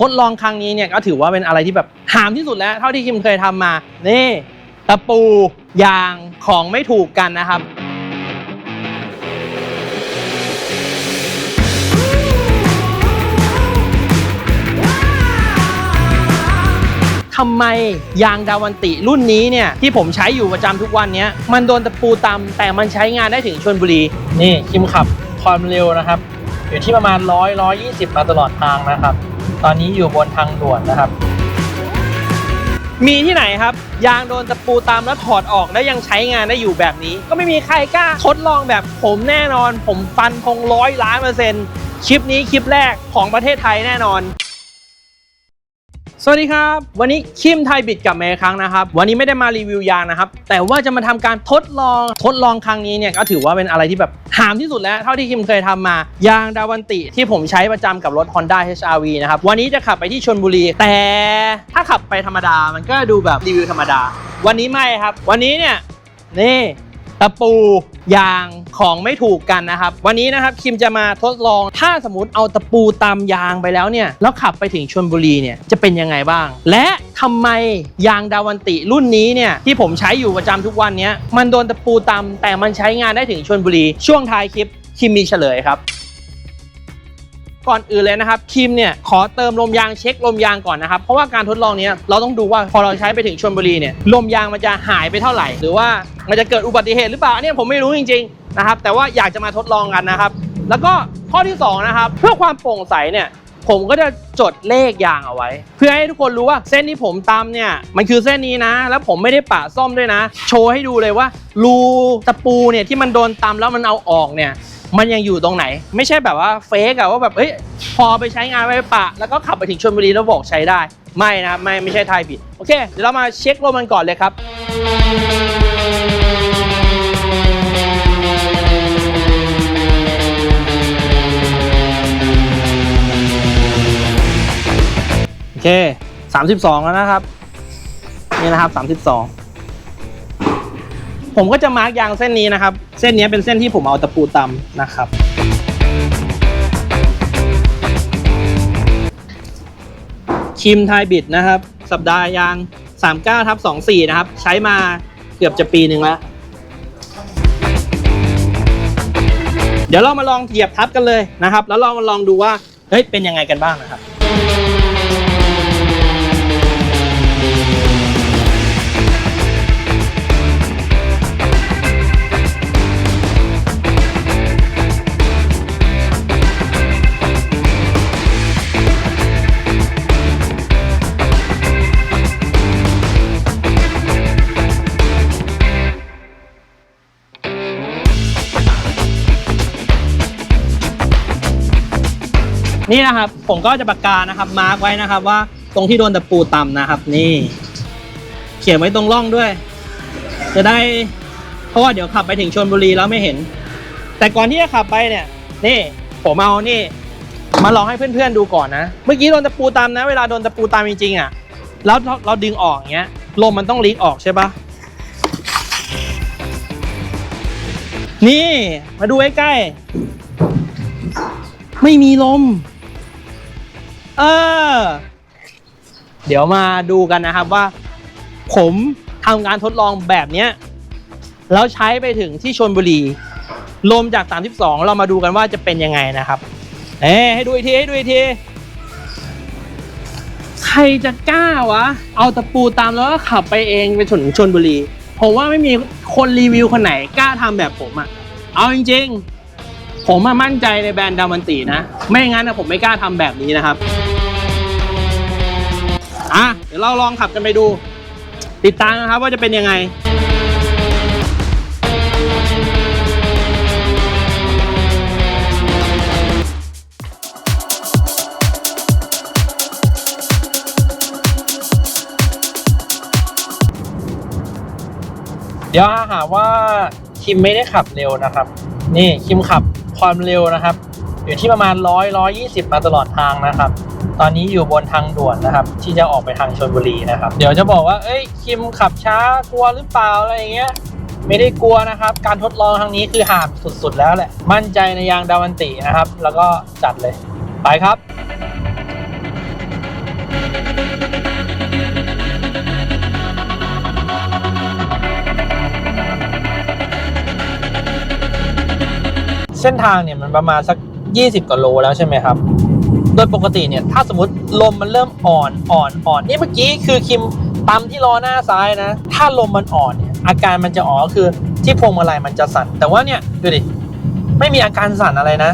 ทดลองครั้งนี้เนี่ยก็ถือว่าเป็นอะไรที่แบบหามที่สุดแล้ว เท่าที่คิมเคยทำมา นี่ตะปูยางของไม่ถูกกันนะครับทำไมยางดาวันติรุ่นนี้เนี่ยที่ผมใช้อยู่ประจำทุกวันนี้มันโดนตะปูตำแต่มันใช้งานได้ถึงชนบุรี นี่คิมขับความเร็วนะครับ อยู่ที่ประมาณร้อยร้อยยี่สิบมาตลอดทางนะครับ ตอนนี้อยู่บนทางด่วนนะครับ มีที่ไหนครับ ยางโดนตะปูตามแล้วถอดออกแล้วยังใช้งานได้อยู่แบบนี้ ก็ไม่มีใครกล้าทดลองแบบผมแน่นอน ผมฟันคงร้อยล้านเปอร์เซ็นต์คลิปนี้คลิปแรกของประเทศไทยแน่นอน สวัสดีครับ วันนี้คิมไทยบิดกลับมาอีกครั้งนะครับ วันนี้ไม่ได้มารีวิวยางนะครับ แต่ว่าจะมาทำการทดลองทดลองครั้งนี้เนี่ยก็ถือว่าเป็นอะไรที่แบบหามที่สุดแล้ว เท่าที่คิมเคยทำมายางดาวันติที่ผมใช้ประจำกับรถ Honda HR-V นะครับ วันนี้จะขับไปที่ชนบุรี แต่ถ้าขับไปธรรมดามันก็ดูแบบรีวิวธรรมดา วันนี้ไม่ครับ วันนี้เนี่ยนี่ ตะปูยางของไม่ถูกกันนะครับ วันนี้นะครับคิมจะมาทดลอง ถ้าสมมติเอาตะปูตามยางไปแล้วเนี่ยแล้วขับไปถึงชลบุรีเนี่ยจะเป็นยังไงบ้าง และทำไมยางดาวันติรุ่นนี้เนี่ยที่ผมใช้อยู่ประจำทุกวันนี้มันโดนตะปูตำแต่มันใช้งานได้ถึงชลบุรี ช่วงท้ายคลิปคิมมีเฉลยครับ ก่อนอื่นเลยนะครับคิมเนี่ยขอเติมลมยางเช็คลมยางก่อนนะครับ เพราะว่าการทดลองนี้เราต้องดูว่าพอเราใช้ไปถึงชลบุรีเนี่ยลมยางมันจะหายไปเท่าไหร่ หรือว่ามันจะเกิดอุบัติเหตุหรือเปล่าอันเนี้ยผมไม่รู้จริงๆนะครับแต่ว่าอยากจะมาทดลองกันนะครับ แล้วก็ข้อที่สองนะครับเพื่อความโปร่งใสเนี่ย ผมก็จะจดเลขยางเอาไว้ เพื่อให้ทุกคนรู้ว่าเส้นที่ผมตำเนี่ยมันคือเส้นนี้นะ แล้วผมไม่ได้ปะซ่อมด้วยนะ โชว์ให้ดูเลยว่า รูตะปูเนี่ยที่มันโดนตำแล้วมันเอาออกเนี่ยมันยังอยู่ตรงไหน ไม่ใช่แบบว่าเฟกอะว่าแบบเอ้ยพอไปใช้งานไปปะ แล้วก็ขับไปถึงชลบุรีแล้วบอกใช้ได้ ไม่นะไม่ไม่ใช่ไทยผิด โอเค เดี๋ยวเรามาเช็คลมมันก่อนเลยครับ อเค32แล้วนะครับ นี่นะครับ32ผมก็จะมาร์กยางเส้นนี้นะครับ เส้นนี้เป็นเส้นที่ผมเอาตะปูตำนะครับ คิมไทยบิดนะครับ สัปดาห์ยาง39ทับ24 นะครับ ใช้มาเกือบจะปีหนึ่งแล้ว เดี๋ยวเรามาลองเหยียบทับกันเลยนะครับ แล้วเรามาลองดูว่า เฮ้ย เป็นยังไงกันบ้างนะครับ นี่นะครับ ผมก็จะปากกานะครับมาร์กไว้นะครับ ว่าตรงที่โดนตะปูต่ำนะครับ นี่ เขียนไว้ตรงร่องด้วย จะได้ เพราะว่าเดี๋ยวขับไปถึงชลบุรีแล้วไม่เห็น แต่ก่อนที่จะขับไปเนี่ย นี่ ผมเอานี่ มาลองให้เพื่อนๆดูก่อนนะ เมื่อกี้โดนตะปูตามนะ เวลาโดนตะปูตามจริงๆอะแล้วเราดึงออกอย่างเงี้ยลมมันต้องลีกออกใช่ปะนี่ มาดูใกล้ๆไม่มีลม เออ เดี๋ยวมาดูกันนะครับว่า ผมทำการทดลองแบบเนี้ยแล้วใช้ไปถึงที่ชนบุรี ลมจาก 32 เรามาดูกันว่าจะเป็นยังไงนะครับเอ้ให้ดูอีกทีให้ดูอีกที ใครจะกล้าวะ เอาตะปูตามแล้วก็ขับไปเองไปถึงชนบุรี ผมว่าไม่มีคนรีวิวคนไหนกล้าทำแบบผมอะเอาจริง ๆ ผมมั่นใจในแบรนด์ดามันตีนะ ไม่งั้นนะผมไม่กล้าทำแบบนี้นะครับ อะเดี๋ยวเราลองขับกันไปดู ติดตามนะครับว่าจะเป็นยังไงเดี๋ยวหาว่าคิมไม่ได้ขับเร็วนะครับ นี่คิมขับความเร็วนะครับ อยู่ที่ประมาณร้อยร้อยยี่สิบมาตลอดทางนะครับ ตอนนี้อยู่บนทางด่วนนะครับ ที่จะออกไปทางชนบุรีนะครับ เดี๋ยวจะบอกว่าเอ้ยคิมขับช้ากลัวหรือเปล่าอะไรอย่างเงี้ยไม่ได้กลัวนะครับ การทดลองครั้งนี้คือหาดสุดๆแล้วแหละ มั่นใจในยางดาวันตินะครับ แล้วก็จัดเลย ไปครับเส้นทางเนี่ยมันประมาณสัก 20กว่าโลแล้วใช่ไหมครับ โดยปกติเนี่ยถ้าสมมติลมมันเริ่มอ่อนอ่อนอ่อนนี่เมื่อกี้คือคิมปั๊มที่ล้อหน้าซ้ายนะ ถ้าลมมันอ่อนเนี่ยอาการมันจะอ๋อคือที่พวงมาลัยมันจะสั่นแต่ว่าเนี่ยดูดิไม่มีอาการสั่นอะไรนะ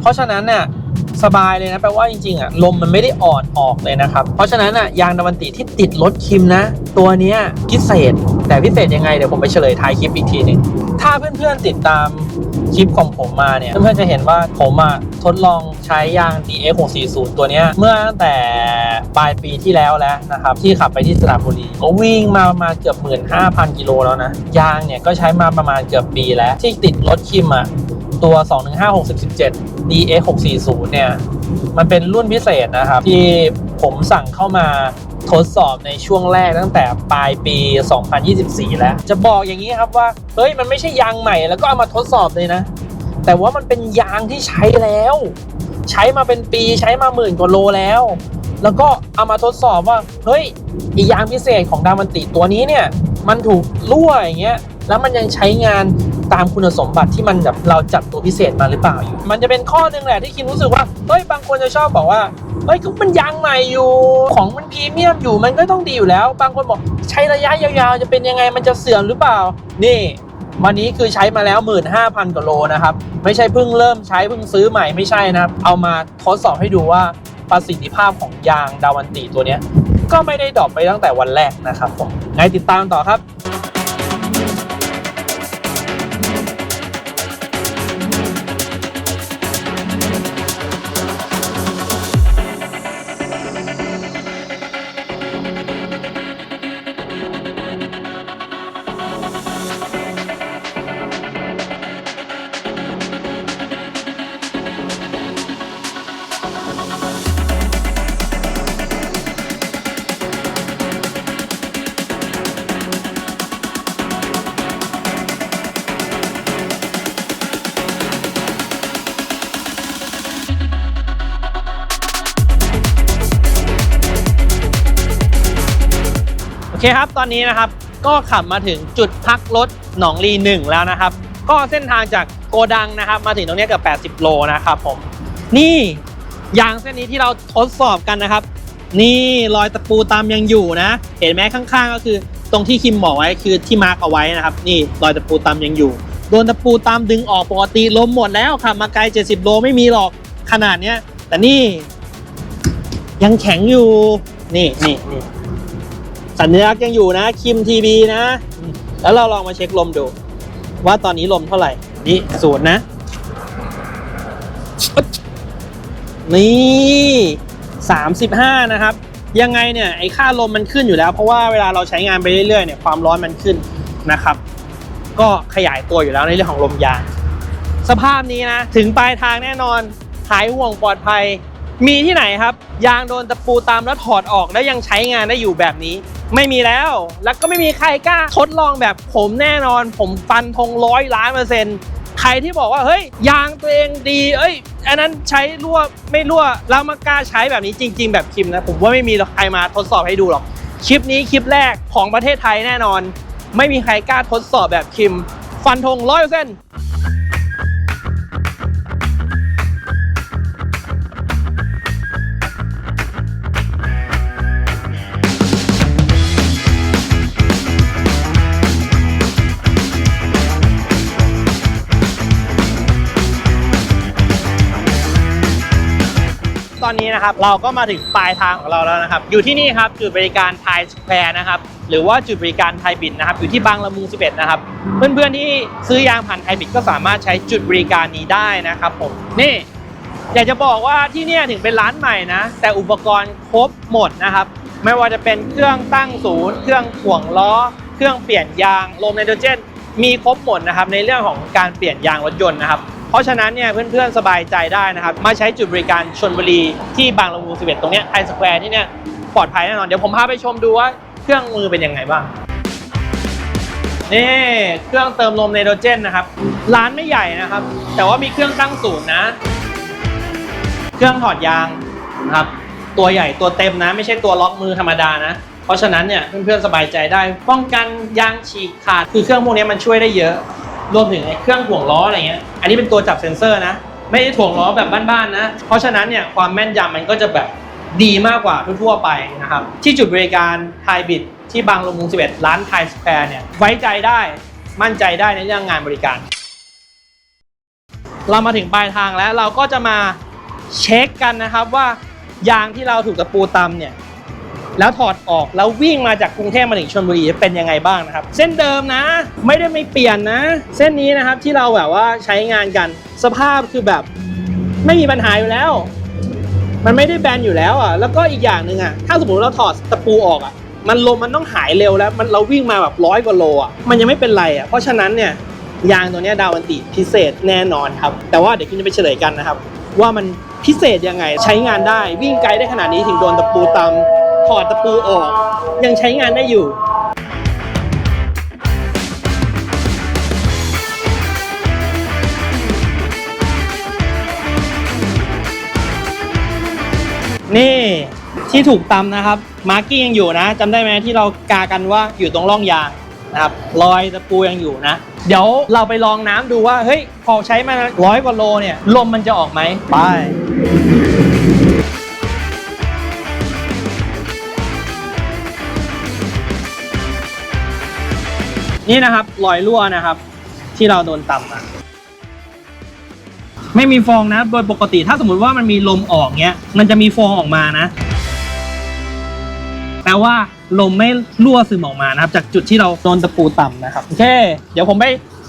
เพราะฉะนั้นเนี่ย สบายเลยนะแปลว่าจริงๆอะลมมันไม่ได้อ่อนออกเลยนะครับ เพราะฉะนั้นอะยางดาวันติที่ติดรถคิมนะ ตัวเนี้ยพิเศษ แต่พิเศษยังไงเดี๋ยวผมไปเฉลยท้ายคลิปอีกทีหนึ่งถ้าเพื่อนๆติดตามคลิปของผมมาเนี่ย เพื่อนๆจะเห็นว่าผมอะทดลองใช้ยาง DX 640ตัวนี้เมื่อตั้งแต่ปลายปีที่แล้วแล้วนะครับ ที่ขับไปที่สระบุรีก็วิ่งมาประมาณเกือบ 15,000 กิโลแล้วนะ ยางเนี่ยก็ใช้มาประมาณเกือบปีแล้ว ที่ติดรถคิมอะ ตัว 215 617 DX 640เนี่ย มันเป็นรุ่นพิเศษนะครับ ที่ผมสั่งเข้ามาทดสอบในช่วงแรกตั้งแต่ปลายปี 2024 แล้ว จะบอกอย่างนี้ครับว่า เฮ้ย มันไม่ใช่ยางใหม่แล้วก็เอามาทดสอบเลยนะ แต่ว่ามันเป็นยางที่ใช้แล้ว ใช้มาเป็นปีใช้มาหมื่นกว่าโลแล้ว แล้วก็เอามาทดสอบว่า เฮ้ย อียางพิเศษของดามันติตัวนี้เนี่ย มันถูกรั่วอย่างเงี้ย แล้วมันยังใช้งาน ตามคุณสมบัติที่มันแบบเราจัดตัวพิเศษมาหรือเปล่าอยู่ มันจะเป็นข้อหนึ่งแหละที่คิมรู้สึกว่าเฮ้ยบางคนจะชอบบอกว่าเฮ้ยก็มันยางใหม่อยู่ของมันพรีเมียมอยู่มันก็ต้องดีอยู่แล้ว บางคนบอกใช้ระยะยาวๆ จะเป็นยังไงมันจะเสื่อมหรือเปล่า นี่ วันนี้คือใช้มาแล้ว 15,000กว่าโลนะครับ ไม่ใช่เพิ่งเริ่มใช้เพิ่งซื้อใหม่ไม่ใช่นะครับ เอามาทดสอบให้ดูว่าประสิทธิภาพของยางดาวันติตัวนี้ก็ไม่ได้ดรอปไปตั้งแต่วันแรกนะครับผมไงติดตามต่อครับ คครับ ตอนนี้นะครับก็ขับมาถึงจุดพักรถหนองลีหนึ่งแล้วนะครับ ก็เส้นทางจากโกดังนะครับ มาถึงตรงนี้เกือบ80 โลนะครับผมนี่ยางเส้นนี้ที่เราทดสอบกันนะครับ นี่รอยตะปูตามยังอยู่นะ เห็นไหมข้างๆ ก็คือตรงที่คิมบอกไว้คือที่มาร์กเอาไว้นะครับ นี่รอยตะปูตามยังอยู่โดนตะปูตามดึงออกปกติลมหมดแล้วขับมาไกล 70 โลไม่มีหรอกขนาดเนี้ยแต่นี่ยังแข็งอยู่นี่นี่นี่ สัญลักษณ์ยังอยู่นะคิมทีบีนะ แล้วเราลองมาเช็คลมดู ว่าตอนนี้ลมเท่าไหร่ นี่ศูนย์นะ นี่สามสิบห้านะครับ ยังไงเนี่ยไอ้ค่าลมมันขึ้นอยู่แล้ว เพราะว่าเวลาเราใช้งานไปเรื่อยๆเนี่ยความร้อนมันขึ้นนะครับ ก็ขยายตัวอยู่แล้วในเรื่องของลมยาง สภาพนี้นะ ถึงปลายทางแน่นอนหายห่วงปลอดภัย มีที่ไหนครับ ยางโดนตะปูตามแล้วถอดออกแล้วยังใช้งานได้อยู่แบบนี้ ไม่มีแล้ว แล้วก็ไม่มีใครกล้าทดลองแบบผมแน่นอน ผมฟันธงร้อยล้านเปอร์เซ็นต์ใครที่บอกว่าเฮ้ยยางตัวเองดี เอ้ย อันนั้นใช้รั่วไม่รั่วเรามากล้าใช้แบบนี้จริง ๆ แบบคิมนะผมว่าไม่มีใครมาทดสอบให้ดูหรอกคลิปนี้คลิปแรกของประเทศไทยแน่นอน ไม่มีใครกล้าทดสอบแบบคิม ฟันธงร้อยเปอร์เซ็นต์ ตอนนี้นะครับเราก็มาถึงปลายทางของเราแล้วนะครับ อยู่ที่นี่ครับจุดบริการไทยสแควร์นะครับหรือว่าจุดบริการไทยบินนะครับอยู่ที่บางละมุง 11 นะครับ เพื่อนๆที่ซื้อยางผ่านไทยบินก็สามารถใช้จุดบริการนี้ได้นะครับผมนี่อยากจะบอกว่าที่นี่ถึงเป็นร้านใหม่นะ แต่อุปกรณ์ครบหมดนะครับ ไม่ว่าจะเป็นเครื่องตั้งศูนย์ เครื่องถ่วงล้อ เครื่องเปลี่ยนยางลมไนโตรเจน มีครบหมดนะครับในเรื่องของการเปลี่ยนยางรถยนต์นะครับ ราะฉะนั้นเนี่ยเพื่อนๆสบายใจได้นะครับ มาใช้จุดบริการชนบุรีที่บางละมุง11 ตรงเนี้ไทยสแควร์ที่เนี่ยปลอดภัยแน่นอน เดี๋ยวผมพาไปชมดูว่าเครื่องมือเป็นยังไงบ้าง นี่เครื่องเติมลมไนโตรเจนนะครับ ร้านไม่ใหญ่นะครับ แต่ว่ามีเครื่องตั้งศูนย์นะ เครื่องถอดยางนะครับ ตัวใหญ่ตัวเต็มนะ ไม่ใช่ตัวล็อกมือธรรมดานะเพราะฉะนั้นเนี่ยเพื่อนๆสบายใจได้ ป้องกันยางฉีกขาดคือเครื่องพวกนี้มันช่วยได้เยอะ รวมถึงไอ้เครื่องถ่วงล้ออะไรเงี้ย อันนี้เป็นตัวจับเซ็นเซอร์นะ ไม่ได้ถ่วงล้อแบบบ้านๆนะ เพราะฉะนั้นเนี่ยความแม่นยำมันก็จะแบบดีมากกว่าทั่วๆไปนะครับ ที่จุดบริการไทยบิดที่บางลงมวง11 ร้านไทยสแควร์เนี่ยไว้ใจได้มั่นใจได้ในเรื่องงานบริการ เรามาถึงปลายทางแล้วเราก็จะมาเช็คกันนะครับว่ายางที่เราถูกตะปูตำเนี่ย แล้วถอดออกแล้ววิ่งมาจากกรุงเทพมาถึงชลบุรีจะเป็นยังไงบ้างนะครับ เส้นเดิมนะ ไม่ได้ไม่เปลี่ยนนะ เส้นนี้นะครับที่เราแบบว่าใช้งานกันสภาพคือแบบไม่มีปัญหาอยู่แล้ว มันไม่ได้แบนอยู่แล้วอะแล้วก็อีกอย่างหนึ่งอะถ้าสมมติเราถอดตะปูออกอะมันลมมันต้องหายเร็วแล้ว มันเราวิ่งมาแบบร้อยกว่าโลอะมันยังไม่เป็นไรอะเพราะฉะนั้นเนี่ยยางตัวนี้ดาวันติพิเศษแน่นอนครับ แต่ว่าเดี๋ยวคุณจะไปเฉลยกันนะครับ ว่ามันพิเศษยังไงใช้งานได้วิ่งไกลได้ขนาดนี้ถึงโดนตะปูตำ ถอดตะปูออก ยังใช้งานได้อยู่นี่ที่ถูกตำนะครับ มาร์กี้ยังอยู่นะจำได้ไหมที่เรากากันว่าอยู่ตรงร่องยางนะครับรอยตะปูยังอยู่นะ เดี๋ยวเราไปลองน้ำดูว่า เฮ้ย พอใช้มาร้อยกว่าโลเนี่ย ลมมันจะออกไหมไป นี่นะครับรอยรั่วนะครับ ที่เราโดนตำมาไม่มีฟองนะ โดยปกติถ้าสมมติว่ามันมีลมออกเงี้ย มันจะมีฟองออกมานะ แปลว่าลมไม่รั่วซึมออกมานะครับ จากจุดที่เราโดนตะปูต่ำนะครับ โอเค เดี๋ยวผมไป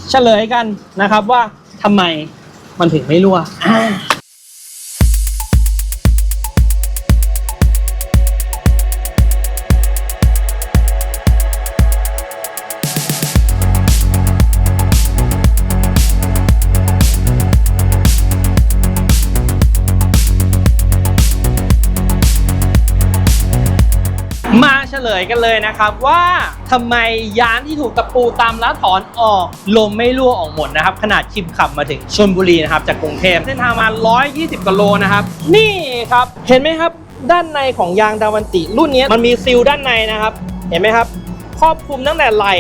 เฉลยกันนะครับว่าทำไมมันถึงไม่รั่ว กันเลยนะครับว่าทำไมยางที่ถูกตะปูตามแล้วถอนออกลมไม่รั่วออกหมดนะครับ ขนาดคิมขับมาถึงชลบุรีนะครับจากกรุงเทพเส้นทางมา 120กิโลนะครับ นี่ครับเห็นไหมครับด้านในของยางดาวันติรุ่นนี้มันมีซีลด้านในนะครับ เห็นไหมครับ ครอบคลุมตั้งแต่ไหล่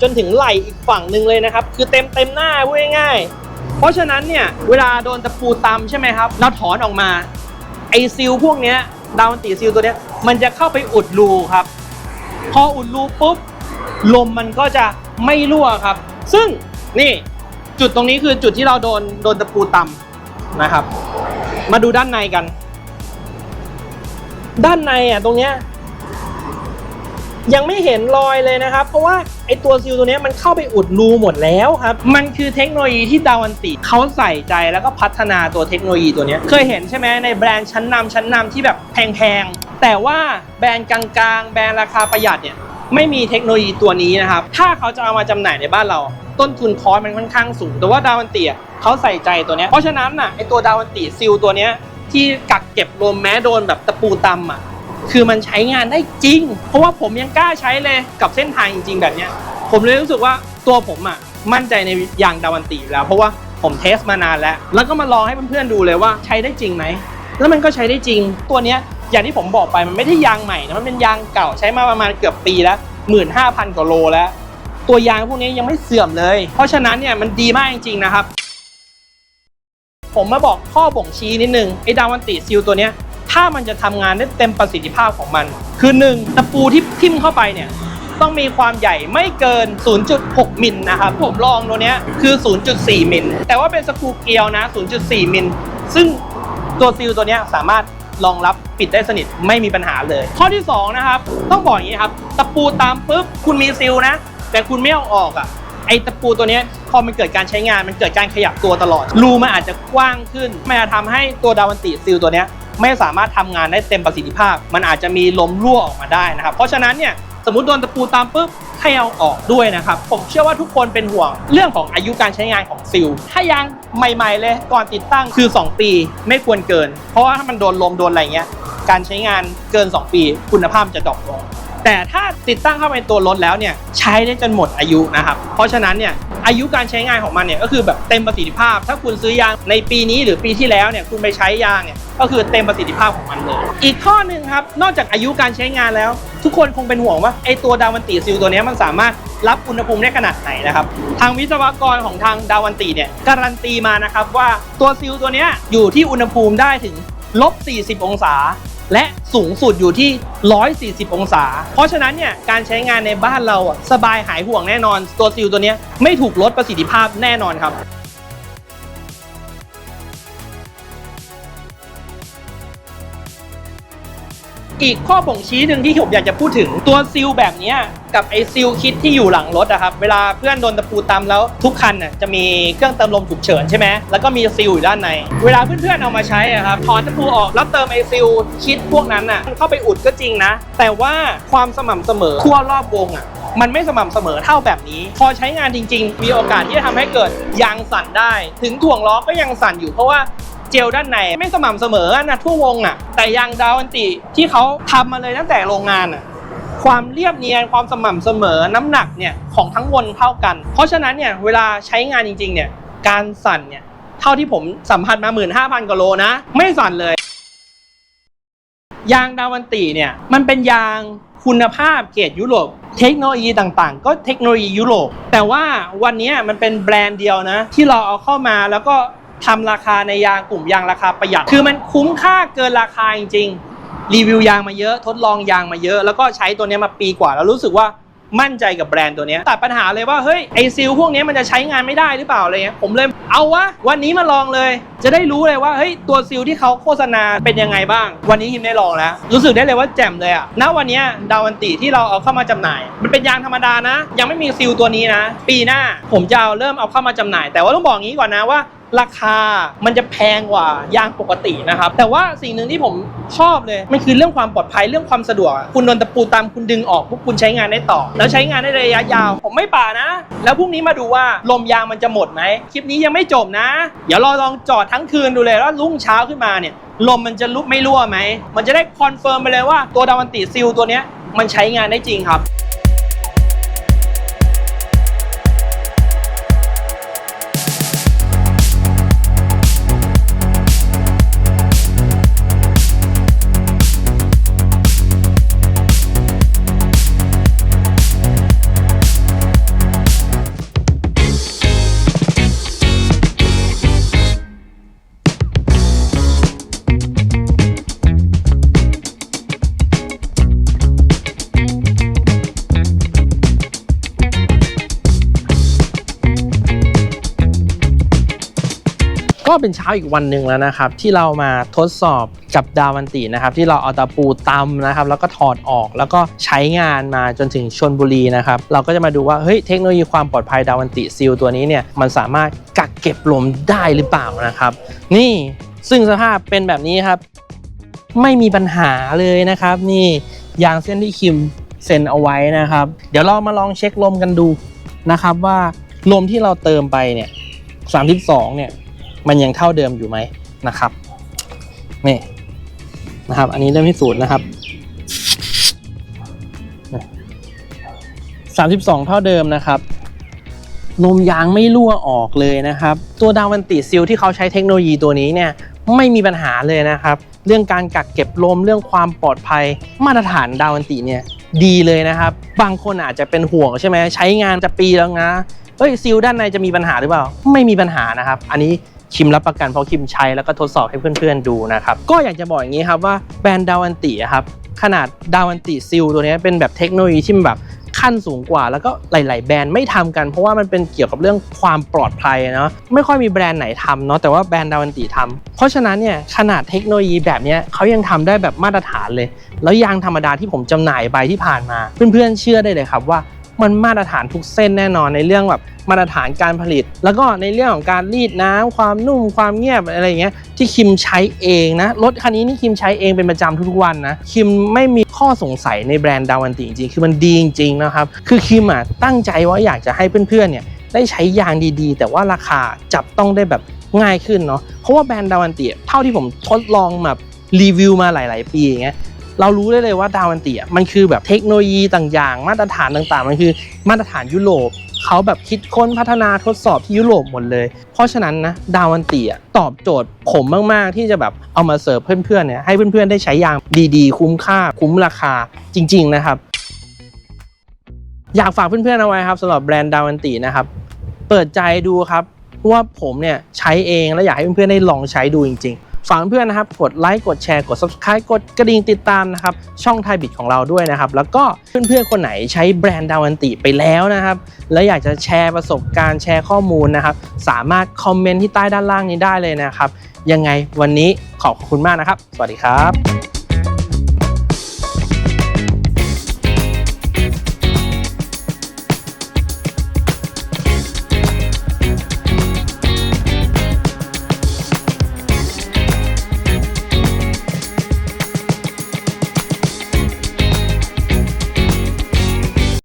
จนถึงไหล่อีกฝั่งหนึ่งเลยนะครับ คือเต็มเต็มหน้าพูดง่ายๆเพราะฉะนั้นเนี่ยเวลาโดนตะปูตำใช่ไหมครับแล้วถอนออกมาไอซิลพวกนี้ดาวันติซิลตัวนี้มันจะเข้าไปอุดรูครับ พออุดรูปุ๊บลมมันก็จะไม่รั่วครับ ซึ่งนี่จุดตรงนี้คือจุดที่เราโดนโดนตะปูตำนะครับ มาดูด้านในกัน ด้านในอะตรงเนี้ยยังไม่เห็นรอยเลยนะครับ เพราะว่าไอตัวซิลตัวนี้มันเข้าไปอุดรูหมดแล้วครับ มันคือเทคโนโลยีที่ดาวันติเขาใส่ใจแล้วก็พัฒนาตัวเทคโนโลยีตัวนี้ เคยเห็นใช่ไหมในแบรนด์ชั้นนำชั้นนำที่แบบแพงๆ แต่ว่าแบรนด์กลางๆ แบรนด์ราคาประหยัดเนี่ยไม่มีเทคโนโลยีตัวนี้นะครับ ถ้าเขาจะเอามาจำหน่ายในบ้านเรา ต้นทุนคอร์สมันค่อนข้างสูง แต่ว่าดาวันติอะเขาใส่ใจตัวนี้ เพราะฉะนั้นน่ะไอตัวดาวันติซิลตัวนี้ที่กักเก็บลมแม้โดนแบบตะปูตำอะคือมันใช้งานได้จริง เพราะว่าผมยังกล้าใช้เลยกับเส้นทางจริง ๆ แบบเนี้ย ผมเลยรู้สึกว่าตัวผมอะมั่นใจในยางดาวันติอยู่แล้ว เพราะว่าผมเทสมานานแล้ว แล้วก็มาลองให้เพื่อนๆดูเลยว่าใช้ได้จริงไหมแล้วมันก็ใช้ได้จริงตัวเนี้ย อย่างที่ผมบอกไปมันไม่ได้ยางใหม่นะมันเป็นยางเก่าใช้มาประมาณเกือบปีแล้วหมื่นห้าพันกว่าโลแล้ว ตัวยางพวกนี้ยังไม่เสื่อมเลย เพราะฉะนั้นเนี่ยมันดีมากจริงๆนะครับ ผมมาบอกข้อบ่งชี้นิดนึงไอ้ดาวันติซิลตัวเนี้ยถ้ามันจะทำงานได้เต็มประสิทธิภาพของมัน คือหนึ่งตะปูที่ทิ่มเข้าไปเนี่ยต้องมีความใหญ่ไม่เกิน 0.6 มิลนะครับผมลองตัวนี้คือ 0.4 มิลแต่ว่าเป็นสกรูเกลียวนะ 0.4 มิลซึ่งตัวซิลตัวนี้สามารถ รองรับปิดได้สนิทไม่มีปัญหาเลย ข้อที่2นะครับต้องบอกอย่างนี้ครับตะปูตามปุ๊บคุณมีซิลนะ แต่คุณไม่เอาออกอะไอตะปูตัวนี้พอมันเกิดการใช้งานมันเกิดการขยับตัวตลอด รูมันอาจจะกว้างขึ้นมันจะทำให้ตัวดาวันติซิลตัวนี้ไม่สามารถทำงานได้เต็มประสิทธิภาพ มันอาจจะมีลมรั่วออกมาได้นะครับ เพราะฉะนั้นเนี่ย สมมติโดนตะปูตามปุ๊บให้เอาออกด้วยนะครับ ผมเชื่อว่าทุกคนเป็นห่วง เรื่องของอายุการใช้งานของซิล ถ้ายางใหม่ๆเลยก่อนติดตั้งคือ 2 ปีไม่ควรเกิน เพราะว่าถ้ามันโดนลมโดนอะไรเงี้ยการใช้งานเกิน 2 ปี คุณภาพจะดรอปลง แต่ถ้าติดตั้งเข้าไปในตัวรถแล้วเนี่ยใช้ได้จนหมดอายุนะครับ เพราะฉะนั้นเนี่ยอายุการใช้งานของมันเนี่ยก็คือแบบเต็มประสิทธิภาพ ถ้าคุณซื้อยางในปีนี้หรือปีที่แล้วเนี่ยคุณไปใช้ยางเนี่ยก็คือเต็มประสิทธิภาพของมันเลย อีกข้อหนึ่งครับ นอกจากอายุการใช้งานแล้ว ทุกคนคงเป็นห่วงว่าไอตัวดาวันติซิลตัวนี้มันสามารถรับอุณหภูมิได้ขนาดไหนนะครับ ทางวิศวกรของทางดาวันติเนี่ยการันตีมานะครับว่าตัวซิลตัวเนี้ยอยู่ที่อุณหภูมิได้ถึงลบ40 องศา และสูงสุดอยู่ที่ 140 องศา เพราะฉะนั้นเนี่ยการใช้งานในบ้านเราสบายหายห่วงแน่นอน ตัวซิลตัวนี้ไม่ถูกลดประสิทธิภาพแน่นอนครับ อีกข้อบ่งชี้หนึ่งที่ผมอยากจะพูดถึงตัวซิลแบบนี้กับไอซิลคิดที่อยู่หลังรถอะครับเวลาเพื่อนโดนตะปูตำแล้วทุกคันน่ะจะมีเครื่องเติมลมฉุกเฉินใช่ไหมแล้วก็มีซิลอยู่ด้านใน เวลาเพื่อนๆเอามาใช้อะครับถอนตะปูออกแล้วเติมไอซิลคิดพวกนั้นน่ะมันเข้าไปอุดก็จริงนะ แต่ว่าความสม่ำเสมอทั่วรอบวงอะมันไม่สม่ำเสมอเท่าแบบนี้ พอใช้งานจริง ๆ มีโอกาสที่จะทำให้เกิดยางสั่นได้ ถึงถ่วงล้อก็ยังสั่นอยู่เพราะว่า เจลด้านในไม่สม่ำเสมอนะทั่ววงอะ แต่ยางดาวอันติที่เขาทำมาเลยตั้งแต่โรงงานอะความเรียบเนียนความสม่ำเสมอน้ำหนักเนี่ยของทั้งวนเท่ากัน เพราะฉะนั้นเนี่ยเวลาใช้งานจริงๆเนี่ยการสั่นเนี่ยเท่าที่ผมสัมผัสมา 15,000กว่าโลนะ ไม่สั่นเลย ยางดาวันติเนี่ยมันเป็นยางคุณภาพเกรดยุโรปเทคโนโลยีต่างๆ ก็เทคโนโลยียุโรปแต่ว่าวันนี้มันเป็นแบรนด์เดียวนะ ที่เราเอาเข้ามาแล้วก็ ทำราคาในยางกลุ่มยางราคาประหยัด คือมันคุ้มค่าเกินราคาจริงๆ รีวิวยางมาเยอะ ทดลองยางมาเยอะ แล้วก็ใช้ตัวนี้มาปีกว่า แล้วรู้สึกว่ามั่นใจกับแบรนด์ตัวนี้ยตัดปัญหาเลยว่าเฮ้ยไอซิลพวกนี้มันจะใช้งานไม่ได้หรือเปล่าอะไรเงี้ยผมเลยเอาวะวันนี้มาลองเลย จะได้รู้เลยว่าเฮ้ยตัวซิลที่เขาโฆษณาเป็นยังไงบ้าง วันนี้ทีมได้ลองแล้ว รู้สึกได้เลยว่าแจ่มเลยอะณวันนี้ดาวันติที่เราเอาเข้ามาจำหน่าย มันเป็นยางธรรมดานะ ยังไม่มีซิลตัวนี้นะ ปีหน้าผมจะเอาเริ่มเอาเข้ามาจำหน่าย แต่ว่าต้องบอกงี้ก่อนนะว่า ราคามันจะแพงกว่ายางปกตินะครับ แต่ว่าสิ่งหนึ่งที่ผมชอบเลย มันคือเรื่องความปลอดภัยเรื่องความสะดวก คุณโดนตะปูตามคุณดึงออกปุ๊บคุณใช้งานได้ต่อ แล้วใช้งานได้ระยะยาว ผมไม่ป่านะ แล้วพรุ่งนี้มาดูว่าลมยางมันจะหมดไหมคลิปนี้ยังไม่จบนะ เดี๋ยวราลองจอดทั้งคืนดูเลยแล้วรุ่งเช้าขึ้นมาเนี่ยลมมันจะลุกไม่รั่วไหมมันจะได้คอนเฟิร์มไปเลยว่าตัวดาวันติซิลตัวเนี้ยมันใช้งานได้จริงครับ ก็เป็นเช้าอีกวันหนึ่งแล้วนะครับ ที่เรามาทดสอบกับดาวันตินะครับ ที่เราเอาตะปูตำนะครับ แล้วก็ถอดออกแล้วก็ใช้งานมาจนถึงชนบุรีนะครับ เราก็จะมาดูว่าเฮ้ยเทคโนโลยีความปลอดภัยดาวันติซีลตัวนี้เนี่ยมันสามารถกักเก็บลมได้หรือเปล่านะครับ นี่ซึ่งสภาพเป็นแบบนี้ครับ ไม่มีปัญหาเลยนะครับ นี่ยางเส้นที่คิมเซ็นเอาไว้นะครับ เดี๋ยวเรามาลองเช็คลมกันดูนะครับว่าลมที่เราเติมไปเนี่ย32เนี่ย มันยังเท่าเดิมอยู่ไหมนะครับนี่นะครับ อันนี้เริ่มที่ศูนย์นะครับสามสิบสองเท่าเดิมนะครับลมยางไม่รั่วออกเลยนะครับ ตัวดาวันติซิลที่เขาใช้เทคโนโลยีตัวนี้เนี่ยไม่มีปัญหาเลยนะครับ เรื่องการกักเก็บลมเรื่องความปลอดภัยมาตรฐานดาวันติเนี่ยดีเลยนะครับ บางคนอาจจะเป็นห่วงใช่ไหมใช้งานจะปีแล้วนะเอ้ยซิลด้านในจะมีปัญหาหรือเปล่า ไม่มีปัญหานะครับ อันนี้ คิมรับประกันเพราะคิมใช้แล้วก็ทดสอบให้เพื่อนๆดูนะครับ ก็อยากจะบอกอย่างนี้ครับว่าแบรนด์ดาวันติครับขนาดดาวันติซิลตัวนี้เป็นแบบเทคโนโลยีที่มันแบบขั้นสูงกว่าแล้วก็หลาย ๆ แบรนด์ไม่ทำกันเพราะว่ามันเป็นเกี่ยวกับเรื่องความปลอดภัยเนาะไม่ค่อยมีแบรนด์ไหนทำเนาะแต่ว่าแบรนด์ดาวันติทำเพราะฉะนั้นเนี่ยขนาดเทคโนโลยีแบบนี้เขายังทำได้แบบมาตรฐานเลย แล้วยางธรรมดาที่ผมจำหน่ายไปที่ผ่านมา เพื่อน ๆ เชื่อได้เลยครับว่า มันมาตรฐานทุกเส้นแน่นอนในเรื่องแบบมาตรฐานการผลิต แล้วก็ในเรื่องของการรีดน้ำความนุ่มความเงียบอะไรอย่างเงี้ยที่คิมใช้เองนะรถคันนี้นี่คิมใช้เองเป็นประจำทุกๆวันนะคิมไม่มีข้อสงสัยในแบรนด์ดาวันติจริงๆคือมันดีจริงๆนะครับคือคิมอะตั้งใจว่าอยากจะให้เพื่อนๆเนี่ยได้ใช้ยางดีๆ แต่ว่าราคาจับต้องได้แบบง่ายขึ้นเนาะเพราะว่าแบรนด์ดาวันติเท่าที่ผมทดลองแบบรีวิวมาหลาย ๆ ปีอย่างเงี้ย เรารู้ได้เลยว่าดาวันติอะมันคือแบบเทคโนโลยีต่างๆ มาตรฐานต่างๆ มันคือมาตรฐานยุโรปเขาแบบคิดค้นพัฒนาทดสอบที่ยุโรปหมดเลย เพราะฉะนั้นนะดาวันติอะตอบโจทย์ผมมากๆ ที่จะแบบเอามาเสิร์ฟเพื่อนๆเนี่ยให้เพื่อนๆได้ใช้ยางดีๆ คุ้มค่า คุ้มราคาจริง ๆ นะครับ อยากฝากเพื่อนๆเอาไว้ครับสำหรับแบรนด์ดาวันตินะครับ เปิดใจดูครับว่าผมเนี่ยใช้เองแล้วอยากให้เพื่อนๆได้ลองใช้ดูจริง ๆ ฝากเพื่อนนะครับกดไลค์กดแชร์กด subscribe กดกระดิ่งติดตามนะครับช่องไทยบิดของเราด้วยนะครับแล้วก็เพื่อนๆคนไหนใช้แบรนด์ดาวันติไปแล้วนะครับแล้วอยากจะแชร์ประสบการณ์แชร์ข้อมูลนะครับสามารถคอมเมนต์ที่ใต้ด้านล่างนี้ได้เลยนะครับยังไงวันนี้ขอบคุณมากนะครับ สวัสดีครับ